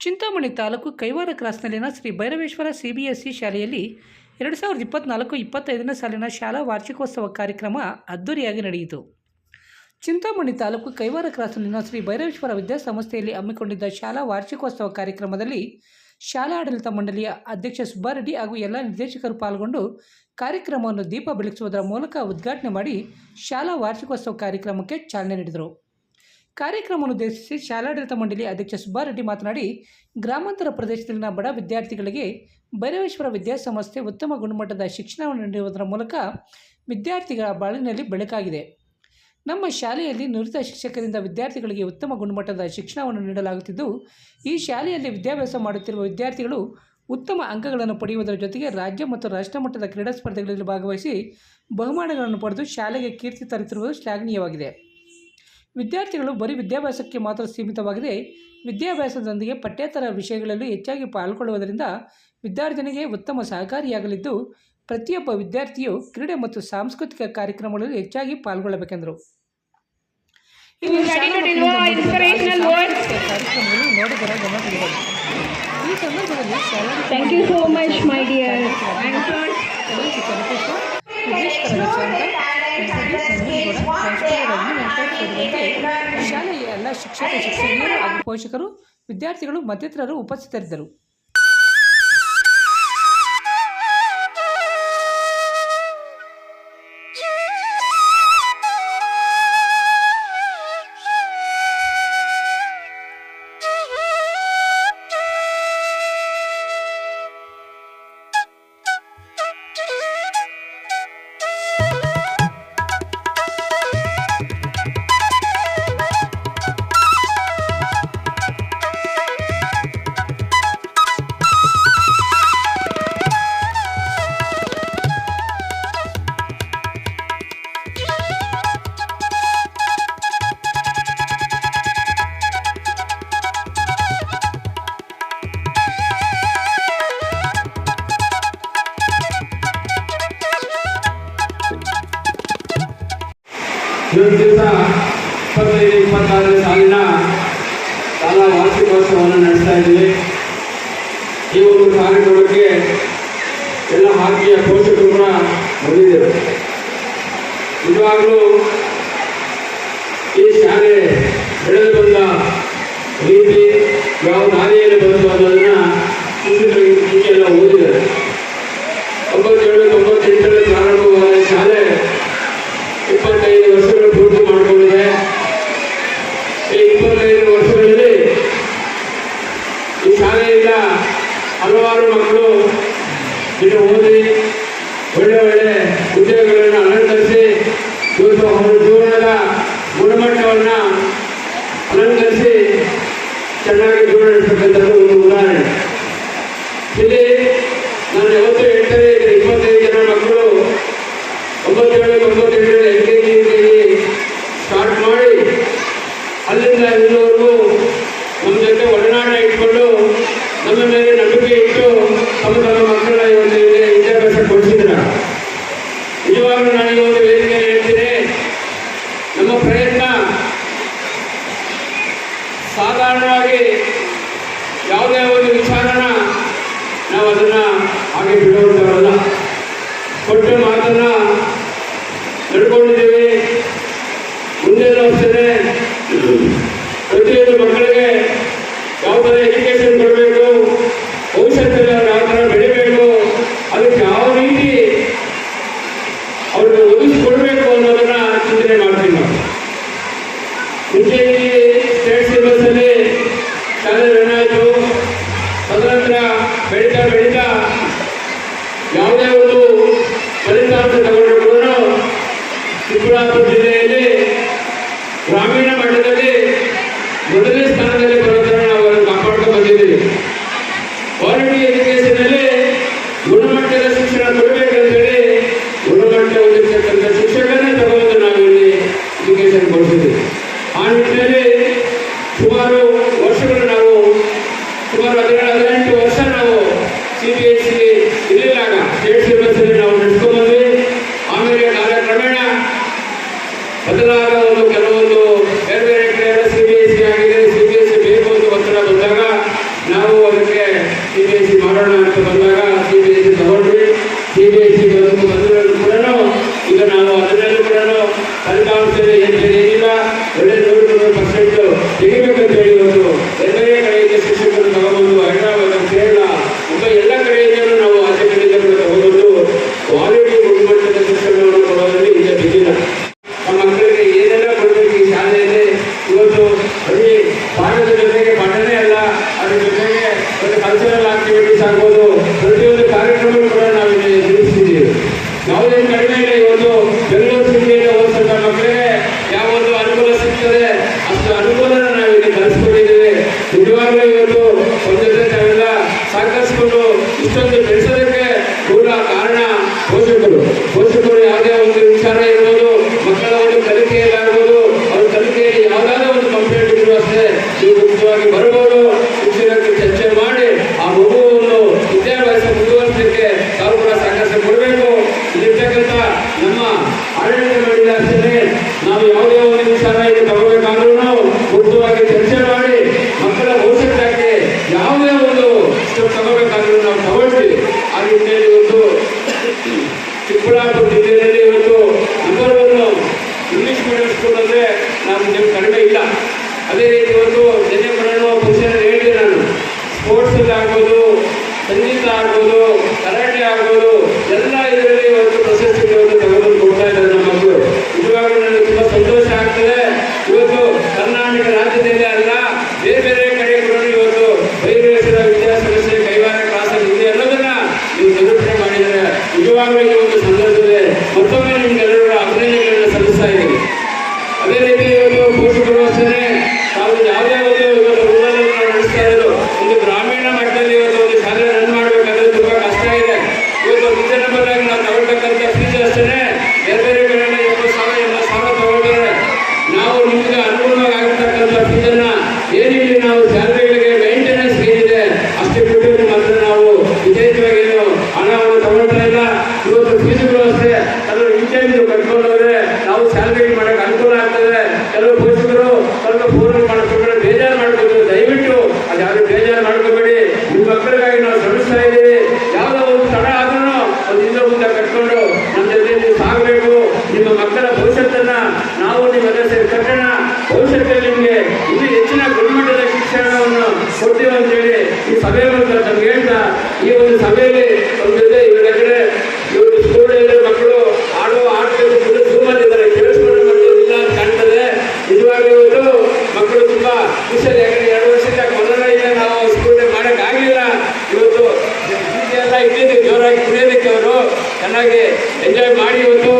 ಚಿಂತಾಮಣಿ ತಾಲೂಕು ಕೈವಾರ ಕ್ರಾಸ್ನಲ್ಲಿನ ಶ್ರೀ ಭೈರವೇಶ್ವರ ಸಿಬಿಎಸ್ಇ ಶಾಲೆಯಲ್ಲಿ ಎರಡು ಸಾವಿರದ ಇಪ್ಪತ್ನಾಲ್ಕು ಇಪ್ಪತ್ತೈದನೇ ಸಾಲಿನ ಶಾಲಾ ವಾರ್ಷಿಕೋತ್ಸವ ಕಾರ್ಯಕ್ರಮ ಅದ್ದೂರಿಯಾಗಿ ನಡೆಯಿತು. ಚಿಂತಾಮಣಿ ತಾಲೂಕು ಕೈವಾರ ಕ್ರಾಸ್ನಲ್ಲಿನ ಶ್ರೀ ಭೈರವೇಶ್ವರ ವಿದ್ಯಾಸಂಸ್ಥೆಯಲ್ಲಿ ಹಮ್ಮಿಕೊಂಡಿದ್ದ ಶಾಲಾ ವಾರ್ಷಿಕೋತ್ಸವ ಕಾರ್ಯಕ್ರಮದಲ್ಲಿ ಶಾಲಾ ಆಡಳಿತ ಮಂಡಳಿಯ ಅಧ್ಯಕ್ಷ ಸುಬ್ಬಾರೆಡ್ಡಿ ಹಾಗೂ ಎಲ್ಲ ನಿರ್ದೇಶಕರು ಪಾಲ್ಗೊಂಡು ಕಾರ್ಯಕ್ರಮವನ್ನು ದೀಪ ಬೆಳಗಿಸುವುದರ ಮೂಲಕ ಉದ್ಘಾಟನೆ ಮಾಡಿ ಶಾಲಾ ವಾರ್ಷಿಕೋತ್ಸವ ಕಾರ್ಯಕ್ರಮಕ್ಕೆ ಚಾಲನೆ ನೀಡಿದರು. ಕಾರ್ಯಕ್ರಮವನ್ನು ಉದ್ದೇಶಿಸಿ ಶಾಲಾಡಳಿತ ಮಂಡಳಿ ಅಧ್ಯಕ್ಷ ಸುಬ್ಬಾರೆಡ್ಡಿ ಮಾತನಾಡಿ, ಗ್ರಾಮಾಂತರ ಪ್ರದೇಶದಲ್ಲಿನ ಬಡ ವಿದ್ಯಾರ್ಥಿಗಳಿಗೆ ಭೈರವೇಶ್ವರ ವಿದ್ಯಾಸಂಸ್ಥೆ ಉತ್ತಮ ಗುಣಮಟ್ಟದ ಶಿಕ್ಷಣವನ್ನು ನೀಡುವುದರ ಮೂಲಕ ವಿದ್ಯಾರ್ಥಿಗಳ ಬಾಳಿನಲ್ಲಿ ಬೆಳಕಾಗಿದೆ. ನಮ್ಮ ಶಾಲೆಯಲ್ಲಿ ನುರಿತ ಶಿಕ್ಷಕರಿಂದ ವಿದ್ಯಾರ್ಥಿಗಳಿಗೆ ಉತ್ತಮ ಗುಣಮಟ್ಟದ ಶಿಕ್ಷಣವನ್ನು ನೀಡಲಾಗುತ್ತಿದ್ದು, ಈ ಶಾಲೆಯಲ್ಲಿ ವಿದ್ಯಾಭ್ಯಾಸ ಮಾಡುತ್ತಿರುವ ವಿದ್ಯಾರ್ಥಿಗಳು ಉತ್ತಮ ಅಂಕಗಳನ್ನು ಪಡೆಯುವುದರ ಜೊತೆಗೆ ರಾಜ್ಯ ಮತ್ತು ರಾಷ್ಟ್ರ ಮಟ್ಟದ ಕ್ರೀಡಾ ಸ್ಪರ್ಧೆಗಳಲ್ಲಿ ಭಾಗವಹಿಸಿ ಬಹುಮಾನಗಳನ್ನು ಪಡೆದು ಶಾಲೆಗೆ ಕೀರ್ತಿ ತರುತ್ತಿರುವುದು ಶ್ಲಾಘನೀಯವಾಗಿದೆ. ವಿದ್ಯಾರ್ಥಿಗಳು ಬರೀ ವಿದ್ಯಾಭ್ಯಾಸಕ್ಕೆ ಮಾತ್ರ ಸೀಮಿತವಾಗಿದೆ ವಿದ್ಯಾಭ್ಯಾಸದೊಂದಿಗೆ ಪಠ್ಯೇತರ ವಿಷಯಗಳಲ್ಲೂ ಹೆಚ್ಚಾಗಿ ಪಾಲ್ಗೊಳ್ಳುವುದರಿಂದ ವಿದ್ಯಾರ್ಥಿನಿಗೆ ಉತ್ತಮ ಸಹಕಾರಿಯಾಗಲಿದ್ದು ಪ್ರತಿಯೊಬ್ಬ ವಿದ್ಯಾರ್ಥಿಯು ಕ್ರೀಡೆ ಮತ್ತು ಸಾಂಸ್ಕೃತಿಕ ಕಾರ್ಯಕ್ರಮಗಳಲ್ಲಿ ಹೆಚ್ಚಾಗಿ ಪಾಲ್ಗೊಳ್ಳಬೇಕೆಂದರು ಕಾರ್ಯಕ್ರಮಗಳು ನೋಡಿದರ ಗಮನ ಸೆಳೆದವು. ಈ ಸಂದರ್ಭದಲ್ಲಿ ಶಾಲೆಯ ಎಲ್ಲ ಶಿಕ್ಷಕ ಶಿಕ್ಷಕಿಯರು ಹಾಗೂ ಪೋಷಕರು ವಿದ್ಯಾರ್ಥಿಗಳು ಮತ್ತಿತರರು ಉಪಸ್ಥಿತರಿದ್ದರು. ಇವತ್ತು ದಿವಸ ಇಪ್ಪತ್ತೈದು ಇಪ್ಪತ್ತಾರನೇ ಸಾಲಿನ ಶಾಲಾ ವಾರ್ಷಿಕೋತ್ಸವವನ್ನು ನಡೆಸ್ತಾ ಇದ್ದೀವಿ. ಈ ಒಂದು ಕಾರ್ಯಕ್ರಮಕ್ಕೆ ಎಲ್ಲ ಹಾಕಿಯ ಪೋಷಕರು ಕೂಡ ಬಂದಿದ್ದೇವೆ ನಿಜವಾಗಲೂ ಈ ಶಾಲೆ ಬೆಳೆದು ಬಂದ ರೀತಿ ಯಾವ ದಾರಿಯಲ್ಲಿ ಬಂತು ಅನ್ನೋದನ್ನು ಎಲ್ಲ ಓದಿದ್ದಾರೆ. ಮಕ್ಕಳು ಇನ್ನು ಓದಿ ಒಳ್ಳೆ ಒಳ್ಳೆ ಉದ್ಯೋಗಗಳನ್ನು ಅಲಂಕರಿಸಿ ಇವತ್ತು ಅವರ ಜೀವನದ ಗುಣಮಟ್ಟವನ್ನು ಅಲಂಕರಿಸಿ ಚೆನ್ನಾಗಿ ಜೀವನ ನಡೆಸತಕ್ಕಂಥದ್ದು ಒಂದು ಉದಾಹರಣೆ. ಇಲ್ಲಿ ನಾನು ಯಾವತ್ತೂ ಹೇಳ್ತಾರೆ ಇಪ್ಪತ್ತೈದು ಜನ ಮಕ್ಕಳು ಒಂಬತ್ತೇಳು ತೊಂಬತ್ತೆಂಟರಲ್ಲಿ ಎಲ್ ಕೆ ಜಿ ಸ್ಟಾರ್ಟ್ ಮಾಡಿ ಅಲ್ಲಿಂದ ಇಲ್ಲಿವರೆಗೂ ನಮ್ಮ ಜೊತೆ ಒಡನಾಟ ಇಟ್ಕೊಂಡು ನಮ್ಮ ಮೇಲೆ ನಂಬಿಕೆ ಇಟ್ಟು ತಮ್ಮ ತಮ್ಮ ಮಕ್ಕಳ ಈ ಒಂದು ಇಲ್ಲಿ ವಿದ್ಯಾಭ್ಯಾಸ ಕೊಡಿಸಿದ್ರ ನಿಜವಾಗ್ಲೂ ನಾನು ಈ ಒಂದು ವೇದಿಕೆ ಹೇಳ್ತೀನಿ ನಮ್ಮ ಪ್ರಯತ್ನ ಸಾಧಾರಣವಾಗಿ ಯಾವುದೇ ಒಂದು ವಿಚಾರನ ನಾವು ಅದನ್ನ ಹಾಗೆ ಬಿಡುವಂಥವರಲ್ಲ ಕೊಟ್ಟ ಮಾತನ್ನ ನಡ್ಕೊಂಡಿದ್ದೀವಿ ಮುಂದೆಲ್ಲ ಅಷ್ಟೇ ಪ್ರತಿಯೊಂದು ಮಕ್ಕಳಿಗೆ ಯಾವ ಥರ ಎಜುಕೇಶನ್ ಕೊಡಬೇಕು ಭವಿಷ್ಯದಲ್ಲಿ ಅವ್ರು ಯಾವ ಥರ ಬೆಳಿಬೇಕು, ಅದಕ್ಕೆ ಯಾವ ರೀತಿ ಅವ್ರಿಗೆ ಒದಗಿಸ್ಕೊಡ್ಬೇಕು ಅನ್ನೋದನ್ನ ಚಿಂತನೆ ಮಾಡ್ತೀವಿ ನಾವು. ಮುಂಚೆ ಸ್ಟೇಟ್ ಸಿಲೆಬಸ್ಸಲ್ಲಿ ಶಾಲೆ ರನ್ ಆಯಿತು. ತದನಂತರ ಬೆಳೀತಾ ಬೆಳೀತಾ ಯಾವುದೇ ಒಂದು ಫಲಿತಾಂಶ ತಗೊಂಡ್ರು ಕೂಡ ಕೇಸಿನಲ್ಲಿ ಗುಣಮಟ್ಟದ ಶಿಕ್ಷಣ ಕೊಡಬೇಕಂತೇಳಿ ಗುಣಮಟ್ಟ ಹೊಂದಿರತಕ್ಕಂಥ ಶಿಕ್ಷಕನೇ ತಗೊಂಡು ನಾವು ಇಲ್ಲಿ ಎಜುಕೇಶನ್ ಕೊಡಿಸಿದ್ದೀವಿ. ಆ ನಿಟ್ಟಿನಲ್ಲಿ ಸುಮಾರು ವರ್ಷಗಳು ನಾವು, ಸುಮಾರು ಹದಿನೇಳು, ಹದಿನೆಂಟು ವರ್ಷ ನಾವು ಸಿ ಬಿ ಎಸ್ ಸಿ ಇರಲಿಲ್ಲ ಸ್ಟೇಟ್ ಸಿಲೆಬಸ್ಸಲ್ಲಿ ನಾವು ನಡೆಸ್ಕೊಂಡು ಸಿ ಕಡಿಮೆ ಇವತ್ತು. ಬೆಂಗಳೂರು ಸಿಟಿಯಲ್ಲಿ ಮಕ್ಕಳಿಗೆ ಯಾವ ಒಂದು ಅನುಕೂಲ ಸಿಗ್ತದೆ. ಅಷ್ಟು ಅನುಕೂಲನ ನಾವು ಇಲ್ಲಿ ನಿಜವಾಗ್ಲೂ ಇವತ್ತು ಅಷ್ಟೇ ನಾವು ಯಾವುದೇ ಒಂದು ವಿಚಾರ ಇಲ್ಲಿ ತಗೋಬೇಕಾದ್ರೂ ಮುಕ್ತವಾಗಿ ಚರ್ಚೆ ಮಾಡಿ ಮಕ್ಕಳ ಭವಿಷ್ಯಕ್ಕಾಗಿ ಯಾವುದೇ ಒಂದು ಸ್ಟೆಪ್ ತಗೋಬೇಕಾದ್ರೂ ನಾವು ತಗೊಳ್ತೀವಿ. ಆ ರೀತಿಯಲ್ಲಿ ಇವತ್ತು ಚಿಕ್ಕಬಳ್ಳಾಪುರ ಜಿಲ್ಲೆಯಲ್ಲಿ ಇವತ್ತು number one English medium school ಅಂದರೆ ನಮ್ಮ ನಿಮ್ಗೆ ಕಡಿಮೆ ಇಲ್ಲ. ಅದೇ ರೀತಿ ಇವತ್ತು ಜನ ಬರೋಣ ಫಂಕ್ಷನ್ ಹೇಳಿದೆ ನಾನು. ಸ್ಪೋರ್ಟ್ಸ್ ಆಗ್ಬೋದು, ಸಂಗೀತ ಆಗ್ಬೋದು, ಕರಾಟೆ ಆಗ್ಬೋದು, ಎಲ್ಲ ಇದರಲ್ಲಿ ಇವತ್ತು ಪ್ರಶಸ್ತಿಗಳನ್ನು ತಗೊಂಡು ಕೊಡ್ತಾ ಇದ್ದಾರೆ ನಮ್ಮ ಮಕ್ಕಳು ನಿಜವಾಗ್ಲೂ ನನಗೆ ತುಂಬ ಫೀಸನ್ನ ಏನಿಲ್ಲಿ ನಾವು ಸ್ಯಾಲರಿಗಳಿಗೆ ಮೇಂಟೆನೆನ್ಸ್ ಏನಿದೆ ಅಷ್ಟೇ ಬಿಟ್ಟು ನಿಮ್ಮ ಹತ್ರ ನಾವು ವಿಶೇಷವಾಗಿ ಏನು ಹಣವನ್ನು ತಗೊಳ್ತಾ ಇಲ್ಲ ಇವತ್ತು ಫೀಸ್ಗಳು ಅಷ್ಟೇ ಅದರ ಇಂಟೆಂಟ್ ಕಟ್ಕೊಂಡವ್ರೆ ನಾವು ಸ್ಯಾಲರಿ ಮಾಡಕ್ಕೆ ಅನುಕೂಲ ಆಗ್ತದೆ ಕೆಲವು ಪೋಷಕರು ಸ್ವಲ್ಪ ಫೋನ್ ಮಾಡ್ಕೊಂಡ್ರೆ ಬೇಜಾರು ಮಾಡ್ಕೊತಾರೆ ದಯವಿಟ್ಟು ಅದು ಯಾರು ಬೇಜಾರು ಮಾಡ್ಕೋಬೇಡಿ ನಿಮ್ಮ ಮಕ್ಕಳಿಗಾಗಿ ನಾವು ಶ್ರಮಿಸ್ತಾ ಇದ್ದೀವಿ ಯಾವುದೋ ಒಂದು ತಡ ಆದ್ರೂ ಒಂದು ಹಿಂದೆ ಮುಂದೆ ಕಟ್ಕೊಂಡು ನಮ್ಮ ಜೊತೆ ನೀವು ಸಾಗಬೇಕು ನಿಮ್ಮ ಮಕ್ಕಳ ಭವಿಷ್ಯತ್ತನ್ನ ನಾವು ನಿಮ್ಮೆಲ್ಲ ಸೇರಿ ಕಟ್ಟೋಣ ಭವಿಷ್ಯದಲ್ಲಿ ನಿಮಗೆ ಇನ್ನೂ ಹೆಚ್ಚಿನ ಗುಣಮಟ್ಟದ ಶಿಕ್ಷಣವನ್ನು ಕೊಡ್ತೀವಿ ಅಂತೇಳಿ ಈ ಸಭೆ ಮೂಲಕ ತಮ್ಗೆ ಹೇಳ್ತಾ, ಈ ಒಂದು ಸಭೆಯಲ್ಲಿ ಒಂದು ಜೊತೆ ಇವರ ಕಡೆ ಇವರು ಸ್ಕೂಲ್ ಮಕ್ಕಳು ಆಡೋ ಆಟಗಳು ಫುಲ್ ಝೂಮಲ್ಲಿದ್ದಾರೆ ಕೇಳಿಸ್ಕೊಂಡು ಮಕ್ಕಳು ಇಲ್ಲ ಅಂತ ಕಾಣ್ತದೆ. ನಿಜವಾಗ್ಲೂ ಇವತ್ತು ಮಕ್ಕಳು ತುಂಬಾ ಖುಷಿಯಲ್ಲಿ ಯಾಕಂದ್ರೆ ಎರಡು ವರ್ಷದಿಂದ ಇಲ್ಲ, ನಾವು ಸ್ಕೂಲ್ ಮಾಡಕ್ ಆಗ್ಲಿಲ್ಲ. ಇವತ್ತು ಎಲ್ಲ ಜೋರಾಗಿ ಕುಡಿಯೋದಕ್ಕೆ ಅವರು. ಚೆನ್ನಾಗಿ ಎಂಜಾಯ್ ಮಾಡಿ ಇವತ್ತು.